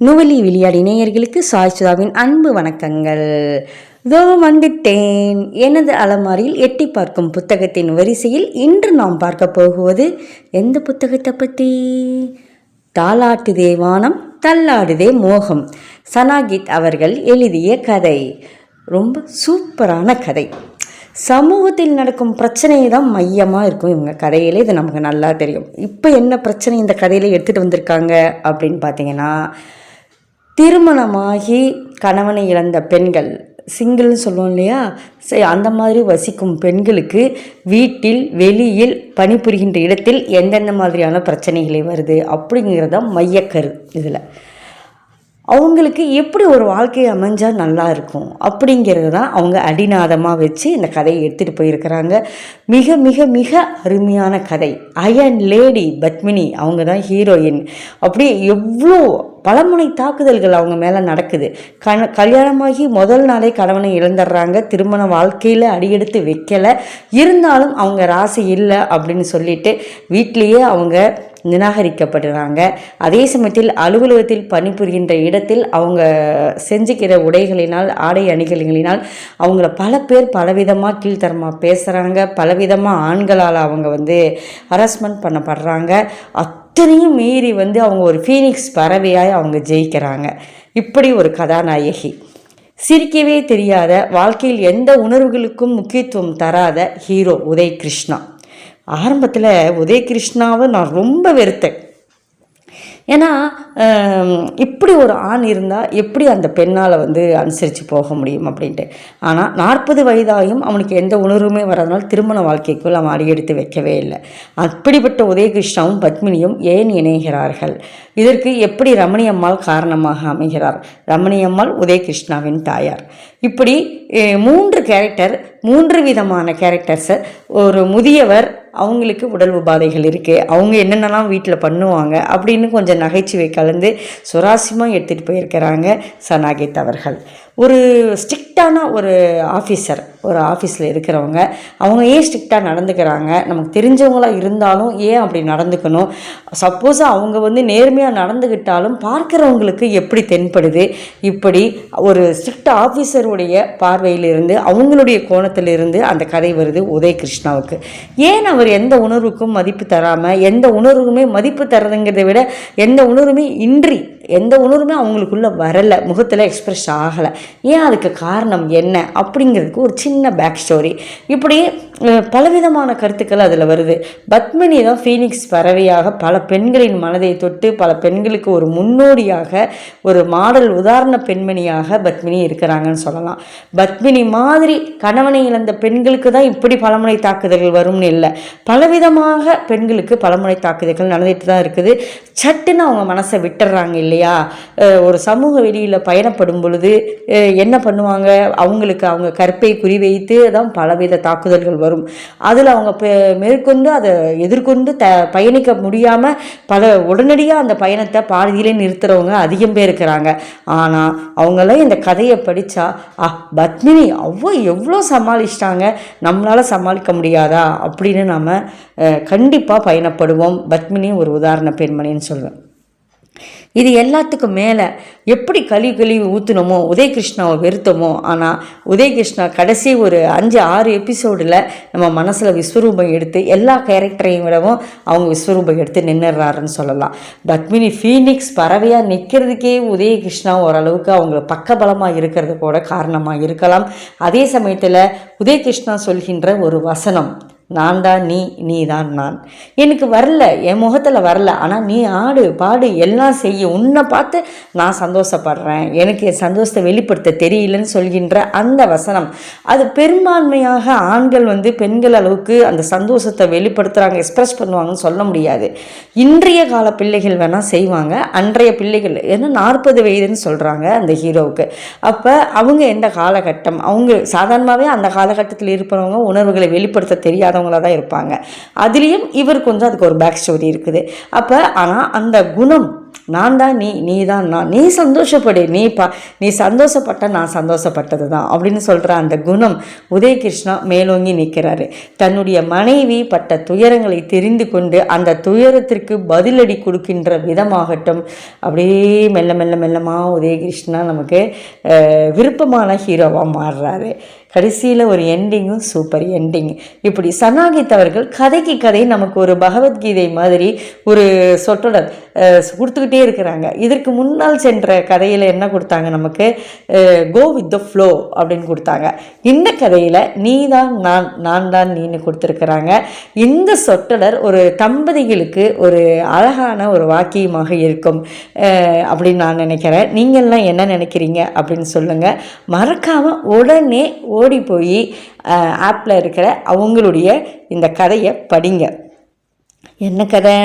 நுவலி விளையாடி நேயர்களுக்கு சாய் சுதாவின் அன்பு வணக்கங்கள். தோ வந்துட்டேன். எனது அலமாரியில் எட்டி பார்க்கும் புத்தகத்தின் வரிசையில் இன்று நாம் பார்க்க போகுவது எந்த புத்தகத்தை பற்றி தாலாட்டுதே வானம் தள்ளாடுதே மோகம். சனாகித் அவர்கள் எழுதிய கதை. ரொம்ப சூப்பரான கதை. சமூகத்தில் நடக்கும் பிரச்சனை தான் மையமாக இருக்கும் இவங்க கதையிலே. இது நமக்கு நல்லா தெரியும். இப்போ என்ன பிரச்சனை இந்த கதையில் எடுத்துகிட்டு வந்திருக்காங்க அப்படின்னு பார்த்தீங்கன்னா திருமணமாகி கணவனை இழந்த பெண்கள் சிங்கிள்னு சொல்லுவோம் இல்லையா? சரி அந்த மாதிரி வசிக்கும் பெண்களுக்கு வீட்டில் வெளியில் பணிபுரிகின்ற இடத்தில் எந்தெந்த மாதிரியான பிரச்சனைகளை வருது அப்படிங்கிறத மையக்கரு இதில். அவங்களுக்கு எப்படி ஒரு வாழ்க்கை அமைஞ்சால் நல்லா இருக்கும் அப்படிங்கிறது தான் அவங்க அடிநாதமாக வச்சு இந்த கதையை எடுத்துகிட்டு போயிருக்கிறாங்க. மிக மிக மிக அருமையான கதை. அயன் லேடி பத்மினி அவங்க தான் ஹீரோயின் அப்படியே எவ்வளோ பலமுனை தாக்குதல்கள் அவங்க மேலே நடக்குது. கண கல்யாணமாகி முதல் நாளே கணவனை இழந்துடுறாங்க. திருமண வாழ்க்கையில் அடியெடுத்து வைக்கலை. இருந்தாலும் அவங்க ராசி இல்லை அப்படின்னு சொல்லிட்டு வீட்லேயே அவங்க நிராகரிக்கப்படுறாங்க அதே சமயத்தில் அலுவலகத்தில் பணிபுரிகின்ற இடத்தில் அவங்க செஞ்சுக்கிற உடைகளினால் ஆடை அணிகளினால் அவங்கள பல பேர் பலவிதமாக கீழ்த்தரமாக பேசுகிறாங்க பலவிதமாக ஆண்களால் அவங்க வந்து ஹரஸ்மெண்ட் பண்ணப்படுறாங்க. அத்தனையும் மீறி வந்து அவங்க ஒரு ஃபீனிக்ஸ் பறவையாய் அவங்க ஜெயிக்கிறாங்க. இப்படி ஒரு கதாநாயகி. சிரிக்கவே தெரியாத வாழ்க்கையில் எந்த உணர்வுகளுக்கும் முக்கியத்துவம் தராத ஹீரோ உதய் கிருஷ்ணா ஆரம்பத்தில் உதயகிருஷ்ணாவை நான் ரொம்ப வெறுத்தேன். ஏன்னா இப்படி ஒரு ஆண் இருந்தால் எப்படி அந்த பெண்ணால் வந்து அனுசரித்து போக முடியும் அப்படின்ட்டு. ஆனால் நாற்பது வயதாயும் அவனுக்கு எந்த உணர்வுமே வராதனால் திருமண வாழ்க்கைக்குள் அவன் அடியெடுத்து வைக்கவே இல்லை. அப்படிப்பட்ட உதயகிருஷ்ணாவும் பத்மினியும் ஏன் இணைகிறார்கள்? இதற்கு எப்படி ரமணியம்மாள் காரணமாக அமைகிறார்? ரமணியம்மாள் உதயகிருஷ்ணாவின் தாயார். இப்படி மூன்று கேரக்டர் மூன்று விதமான கேரக்டர்ஸை ஒரு முதியவர் அவங்களுக்கு உடல் உபாதைகள் இருக்குது அவங்க என்னென்னலாம் வீட்டில் பண்ணுவாங்க அப்படின்னு கொஞ்சம் நகைச்சுவை கலந்து சுராசியமாக எடுத்துகிட்டு போயிருக்கிறாங்க சனாகித் அவர்கள். ஒரு ஸ்ட்ரிக்டான ஒரு ஆஃபீஸர் ஒரு ஆஃபீஸில் இருக்கிறவங்க அவங்க ஏன் ஸ்ட்ரிக்டாக நடந்துக்கிறாங்க? நமக்கு தெரிஞ்சவங்களாக இருந்தாலும் ஏன் அப்படி நடந்துக்கணும்? சப்போஸ் அவங்க வந்து நேர்மையாக நடந்துக்கிட்டாலும் பார்க்குறவங்களுக்கு எப்படி தென்படுது? இப்படி ஒரு ஸ்ட்ரிக்ட் ஆஃபீஸருடைய பார்வையிலிருந்து அவங்களுடைய கோணத்திலிருந்து அந்த கதை வருது உதய கிருஷ்ணாவுக்கு ஏன் அவர் எந்த உணர்வுக்கும் மதிப்பு தராமல் எந்த உணர்வுமே மதிப்பு தரதுங்கிறத விட எந்த உணர்வுமே இன்றி எந்த உணர்வுமே அவங்களுக்குள்ளே வரலை முகத்தில் எக்ஸ்ப்ரெஸ் ஆகலை. ஏன் அதுக்கு காரணம் என்ன அப்படிங்கிறதுக்கு ஒரு சின்ன பேக் ஸ்டோரி இப்படி பலவிதமான கருத்துக்கள் அதில் வருது. பத்மினி தான் ஃபீனிக்ஸ் பறவையாக பல பெண்களின் மனதை தொட்டு பல பெண்களுக்கு ஒரு முன்னோடியாக ஒரு மாடல் உதாரண பெண்மணியாக பத்மினி இருக்கிறாங்கன்னு சொல்லலாம். பத்மினி மாதிரி கணவனை இழந்த பெண்களுக்கு தான் இப்படி பலமுனை தாக்குதல்கள் வரும்னு இல்லை. பலவிதமாக பெண்களுக்கு பலமுனை தாக்குதல்கள் நடந்துட்டு தான் இருக்குது. சட்டுன்னு அவங்க மனசை விட்டுறாங்க இல்லையா? ஒரு சமூக வெளியில் பயணப்படும் பொழுது என்ன பண்ணுவாங்க? அவங்களுக்கு அவங்க கற்பை குறிவைத்து தான் பலவித தாக்குதல்கள் வரும். அதில் அவங்க மேற்கொண்டு அதை எதிர்கொண்டு த பயணிக்க முடியாமல் பல உடனடியாக அந்த பயணத்தை பாதியிலே நிறுத்துகிறவங்க அதிகம் பேர் இருக்கிறாங்க. ஆனால் அவங்களாம் இந்த கதையை படித்தா ஆ பத்மினி அவ்வளோ எவ்வளோ சமாளிச்சிட்டாங்க? நம்மளால் சமாளிக்க முடியாதா? அப்படின்னு நாம் கண்டிப்பாக பயணப்படுவோம். பத்மினி ஒரு உதாரண பெண்மணின்னு சொல்லுவேன் இது எல்லாத்துக்கும் மேலே எப்படி கழிவு கழிவு ஊற்றினோமோ உதயகிருஷ்ணாவை வெறுத்தமோ ஆனால் உதயகிருஷ்ணா கடைசி ஒரு அஞ்சு ஆறு எபிசோடில் நம்ம மனசில் விஸ்வரூபம் எடுத்து எல்லா கேரக்டரையும் விடவும் அவங்க விஸ்வரூபம் எடுத்து நின்றுறாருன்னு சொல்லலாம். பத்மினி ஃபீனிக்ஸ் பறவையாக நிற்கிறதுக்கே உதயகிருஷ்ணா ஓரளவுக்கு அவங்க பக்கபலமாக இருக்கிறது கூட காரணமாக இருக்கலாம். அதே சமயத்தில் உதயகிருஷ்ணா சொல்கின்ற ஒரு வசனம் நான் தான் நீ நீ தான் நான். எனக்கு வரல என் முகத்தில் வரல. ஆனால் நீ ஆடு பாடு எல்லாம் செய்ய. உன்னை பார்த்து நான் சந்தோஷப்படுறேன். எனக்கு என் சந்தோஷத்தை வெளிப்படுத்த தெரியலன்னு சொல்கின்ற அந்த வசனம். அது பெரும்பான்மையாக ஆண்கள் வந்து பெண்கள் அளவுக்கு அந்த சந்தோஷத்தை வெளிப்படுத்துகிறாங்க எக்ஸ்ப்ரெஸ் பண்ணுவாங்கன்னு சொல்ல முடியாது. இன்றைய கால பிள்ளைகள் வேணால் செய்வாங்க. அன்றைய பிள்ளைகள் ஏன்னா நாற்பது வயதுன்னு சொல்கிறாங்க அந்த ஹீரோவுக்கு. அப்போ அவங்க எந்த காலகட்டம்? அவங்க சாதாரணமாகவே அந்த காலகட்டத்தில் இருப்பவங்க உணர்வுகளை வெளிப்படுத்த தெரியாத இல்லாதவங்களாக தான் இருப்பாங்க. அதுலேயும் இவர் கொஞ்சம் அதுக்கு ஒரு பேக் ஸ்டோரி இருக்குது. அப்போ ஆனால் அந்த குணம் நான் தான் நீ நீ தான் நான். நீ சந்தோஷப்படு நீ பா நீ சந்தோஷப்பட்ட நான் சந்தோஷப்பட்டது தான் அப்படின்னு சொல்கிற அந்த குணம் உதயகிருஷ்ணா மேலோங்கி நிற்கிறாரு தன்னுடைய மனைவி பட்ட துயரங்களை தெரிந்து கொண்டு அந்த துயரத்திற்கு பதிலடி கொடுக்கின்ற விதமாகட்டும் அப்படியே மெல்ல மெல்ல மெல்லமாக உதயகிருஷ்ணா நமக்கு விருப்பமான ஹீரோவாக மாறுறாரு. கடைசியில் ஒரு எண்டிங்கும் சூப்பர் எண்டிங் இப்படி சனாகித் அவர்கள் கதைக்கு கதை நமக்கு ஒரு பகவத்கீதை மாதிரி ஒரு சொற்றொடர் கொடுத்து கொடுத்துக்கிட்டே இருக்கிறாங்க. இதற்கு முன்னால் சென்ற கதையில் என்ன கொடுத்தாங்க நமக்கு? கோ வித் த ஃப்ளோ அப்படின்னு கொடுத்தாங்க. இந்த கதையில் நீ தான் நான் நான் தான் நீன்னு கொடுத்துருக்குறாங்க. இந்த சொற்றொடர் ஒரு தம்பதிகளுக்கு ஒரு அழகான ஒரு வாக்கியமாக இருக்கும். அப்படின்னு நான் நினைக்கிறேன். நீங்கள்லாம் என்ன நினைக்கிறீங்க அப்படின்னு சொல்லுங்கள் மறக்காமல் உடனே ஓடி போய் ஆப்பில் இருக்கிற அவங்களுடைய இந்த கதையை படிங்க. என்ன கதை?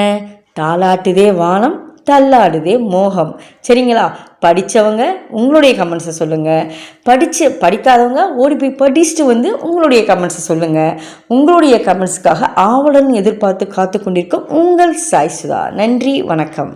தாளாட்டுதே வானம். தள்ளாடுதே மோகம். சரிங்களா? படித்தவங்க உங்களுடைய கமெண்ட்ஸை சொல்லுங்கள் படித்து படிக்காதவங்க ஓடி போய் படிச்சுட்டு வந்து உங்களுடைய கமெண்ட்ஸை சொல்லுங்கள் உங்களுடைய கமெண்ட்ஸுக்காக ஆவலன் எதிர்பார்த்து காத்து கொண்டிருக்கும் உங்கள் சாய் சுதா. நன்றி வணக்கம்.